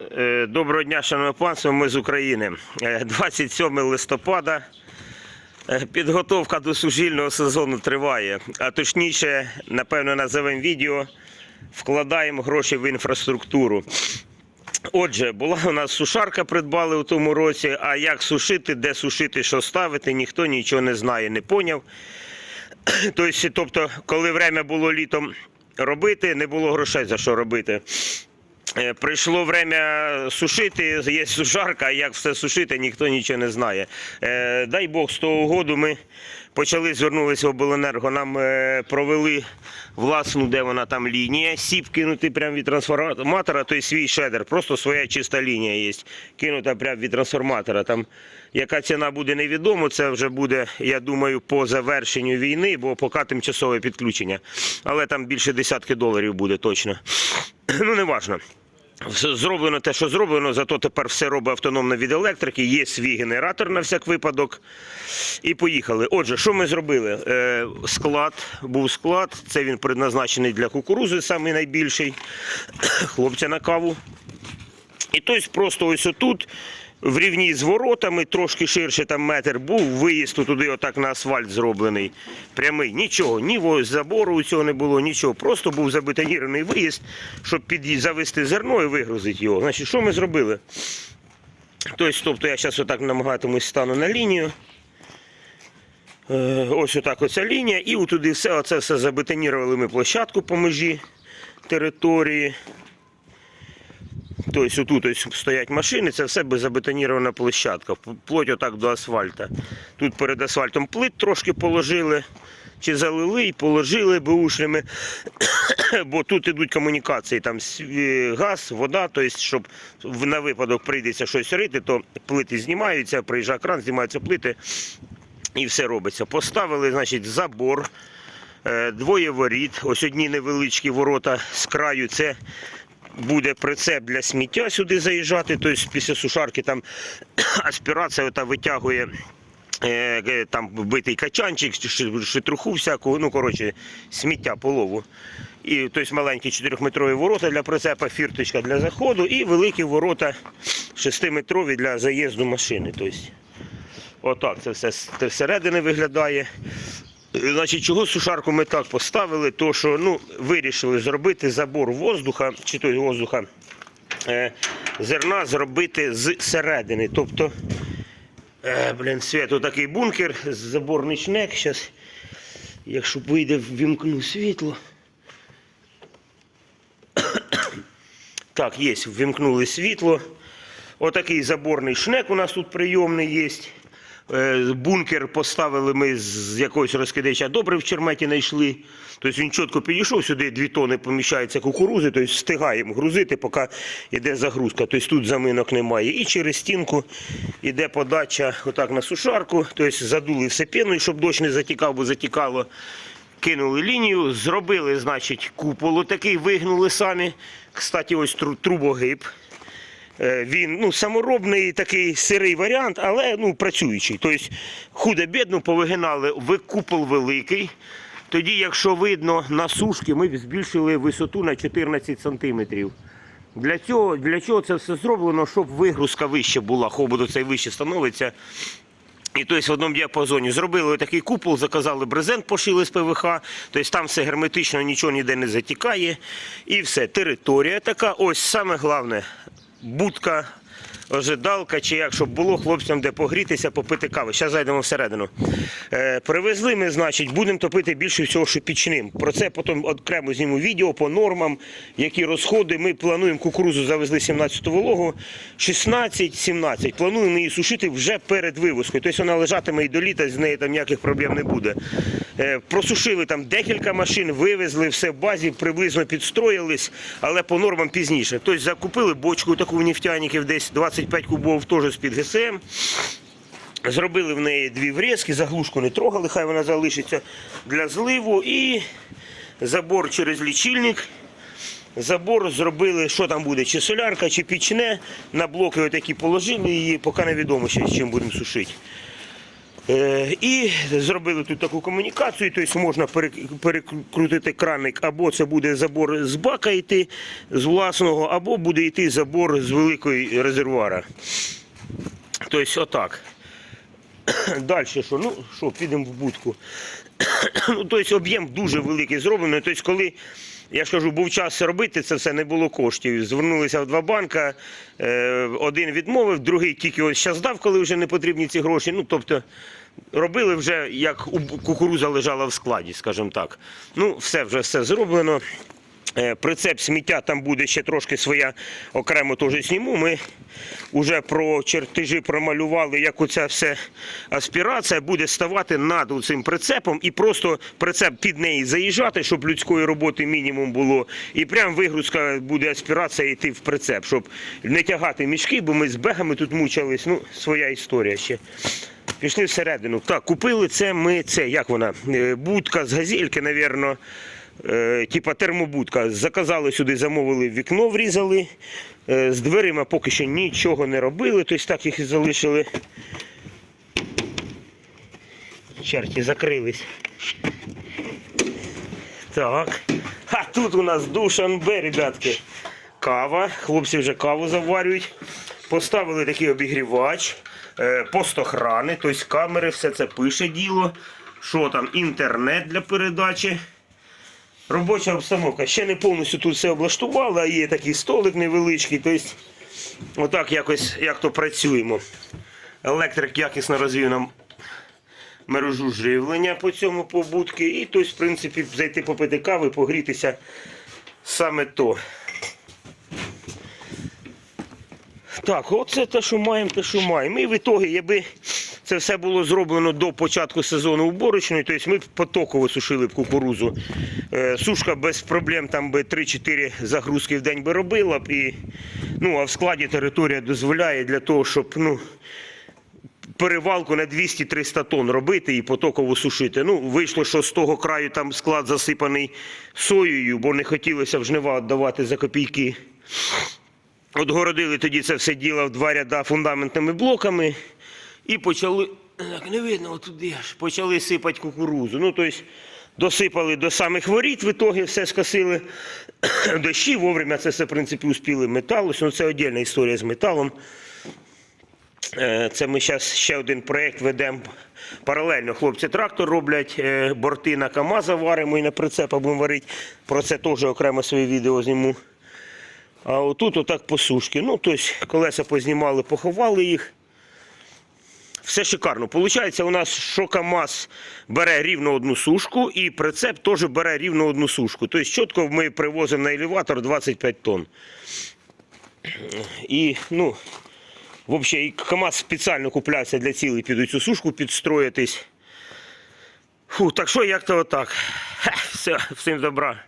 Е, Доброго дня, шановне панство, ми з України. Е, 27 листопада. Е, Підготовка до сужільного сезону триває. А точніше, напевно, назовемо відео. Вкладаємо гроші в інфраструктуру. Отже, була у нас сушарка, придбали у тому році. А як сушити, де сушити, що ставити, ніхто нічого не знає, не поняв. Тобто, тобто, коли время було літом робити, не було грошей за що робити. Е, Прийшло время сушити, є сушарка, як все сушити, ніхто нічого не знає. Е, Дай Бог, з того году ми почали звернулися в обленерго. Нам е, провели власну, де вона там лінія, сіп кинути прямо від трансформатора, той свій шедер, просто своя чиста лінія є. Кинута прямо від трансформатора. Там яка ціна буде невідомо, це вже буде, я думаю, по завершенню війни, бо поки тимчасове підключення. Але там більше десятки доларів буде точно. Ну, не важно. Зроблено те, що зроблено, зато тепер все робить автономно від електрики, є свій генератор на всяк випадок. І поїхали. Отже, що ми зробили? Е, склад, був склад, це він предназначений для кукурузи, найбільший. Хлопця на каву. І тобто просто ось отут, в рівні з воротами, трошки ширше там метр був, виїзд туди отак на асфальт зроблений. Прямий. Нічого, ні забору у цього не було, нічого. Просто був забетонірований виїзд, щоб під, завести зерно і вигрузити його. Значить, що ми зробили? Тобто, тобто я зараз отак намагатимусь стану на лінію. Е, Ось отак оця лінія, і отуди все, оце все забетонірували ми площадку по межі території. Тобто отут ось стоять машини, це все беззабетонірована площадка, вплоть отак до асфальта. Тут перед асфальтом плит трошки положили, чи залили і положили бушними, бо тут ідуть комунікації, там газ, вода, тобто, щоб на випадок прийдеться щось рити, то плити знімаються, приїжджає кран, знімаються плити і все робиться. Поставили, значить, забор. Е, Двоє воріт, ось одні невеличкі ворота з краю. Це буде прицеп для сміття сюди заїжджати. Тобто після сушарки там аспірація та витягує е, е, там вбитий качанчик, шитруху всяку, ну коротше, сміття полову. І тобто маленькі 4-метрові ворота для прицепа, фірточка для заходу і великі ворота 6-метрові для заїзду машини. Тобто, отак це все з виглядає. Значить, чого сушарку ми так поставили? То що ну, вирішили зробити забор воздуха, чи той воздуха, е, зерна зробити з. Тобто, е, блін, свято такий бункер, заборний шнек. Зараз, якщо вийде, вімкну світло. Так, є, ввімкнули світло. Отакий заборний шнек у нас тут прийомний є. Е, Бункер поставили ми з якогось розкидача добре в черметі знайшли. Тобто він чітко підійшов, сюди дві тони поміщається кукурузи, тобто встигаємо грузити, поки йде загрузка. Тобто тут заминок немає. І через стінку йде подача отак на сушарку. Тобто задули все піною, щоб дощ не затікав, бо затікало. Кинули лінію, зробили, значить, купол такий, вигнули самі. Кстати, ось трубогиб. Е, Він ну, саморобний такий сирий варіант, але ну, працюючий. Тобто худо-бідно повигинали ви- купол великий. Тоді, якщо видно на сушки, ми збільшили висоту на 14 сантиметрів. Для цього, для чого це все зроблено, щоб вигрузка вище була, хобот цей вище становиться. І тобто в одному діапазоні зробили такий купол, заказали брезент, пошили з ПВХ, тобто там все герметично, нічого ніде не затікає. І все, територія така. Ось саме головне, будка, ожидалка, чи як, щоб було хлопцям де погрітися, попити кави. Зараз зайдемо всередину. Е, привезли ми, значить, будемо топити більше всього, що пічним. Про це потім окремо зніму відео по нормам, які розходи. Ми плануємо кукурузу завезли 17 вологу, 16-17. Плануємо її сушити вже перед вивозкою. Тобто вона лежатиме і до літа, з неї там ніяких проблем не буде. Е, просушили там декілька машин, вивезли все в базі, приблизно підстроїлись, але по нормам пізніше. Тобто закупили бочку таку в нефтяників, десь 25 кубов теж з-під ГСМ. Зробили в неї дві врізки, заглушку не трогали, хай вона залишиться для зливу. І забор через лічильник. Забор зробили, що там буде, чи солярка, чи пічне. На блоки отакі положили її, поки невідомо ще з чим будемо сушити. Е, І зробили тут таку комунікацію, тобто можна перекрутити краник, або це буде забор з бака йти з власного, або буде йти забор з великої резервуара. Тобто отак. Далі що? Ну що, підемо в будку. тобто об'єм дуже великий зроблений. Тобто, коли я ж кажу, був час робити це все, не було коштів. Звернулися в два банка, е, один відмовив, другий тільки ось зараз дав, коли вже не потрібні ці гроші. Ну, тобто, робили вже як кукуруза лежала в складі, скажімо так. Ну, все вже все зроблено. Е, Прицеп сміття там буде ще трошки своя окремо теж зніму. Ми вже про чертежі промалювали, як оця все аспірація буде ставати над цим прицепом і просто прицеп під неї заїжджати, щоб людської роботи мінімум було. І прям вигрузка буде аспірація йти в прицеп, щоб не тягати мішки, бо ми з бегами тут мучились. Ну, своя історія ще. Пішли всередину. Так, купили це ми, це, як вона? Е, Будка з газельки, е, типа термобудка. Заказали сюди, замовили вікно, врізали. Е, з дверима поки що нічого не робили, тобто так їх і залишили. Черті закрились. Так. А тут у нас душанбе, ребятки. Кава. Хлопці вже каву заварюють. Поставили такий обігрівач, е, постохрани, тобто камери, все це пише діло. Що там, інтернет для передачі. Робоча обстановка. Ще не повністю тут все облаштували, а є такий столик невеличкий. Тобто, отак якось як то працюємо. Електрик якісно розвів нам мережу живлення по цьому побудки. І тобто, в принципі, зайти попити кави, погрітися саме то. Так, оце те, що маємо, те, що маємо. І в ітогі, якби це все було зроблено до початку сезону уборочної, тобто ми потоково сушили б кукурузу. Е, Сушка без проблем там би 3-4 загрузки в день би робила б. І, ну, а в складі територія дозволяє для того, щоб ну, перевалку на 200-300 тонн робити і потоково сушити. Ну, вийшло, що з того краю там склад засипаний соєю, бо не хотілося в жнива віддавати за копійки. Отгородили тоді це все діло в два ряда фундаментними блоками і почали. Так, не видно, отуди аж почали сипати кукурузу. Ну, тобто досипали до самих воріт, в ітогі все скосили. Дощі вовремя це все, в принципі, успіли металу. Ну, це окрема історія з металом. Е, Це ми зараз ще один проєкт ведемо паралельно. Хлопці трактор роблять, е, борти на КАМАЗа варимо і на прицепа будемо варити. Про це теж окремо своє відео зніму. А отут отак по сушки. Ну, тобто колеса познімали, поховали їх. Все шикарно. Получається, у нас що КАМАЗ бере рівно одну сушку, і прицеп теж бере рівно одну сушку. Тобто чітко ми привозимо на елеватор 25 тонн. І, ну, взагалі, КАМАЗ спеціально купляється для цілей під цю сушку підстроїтись. Фу, так що як то отак. Все, всім добра.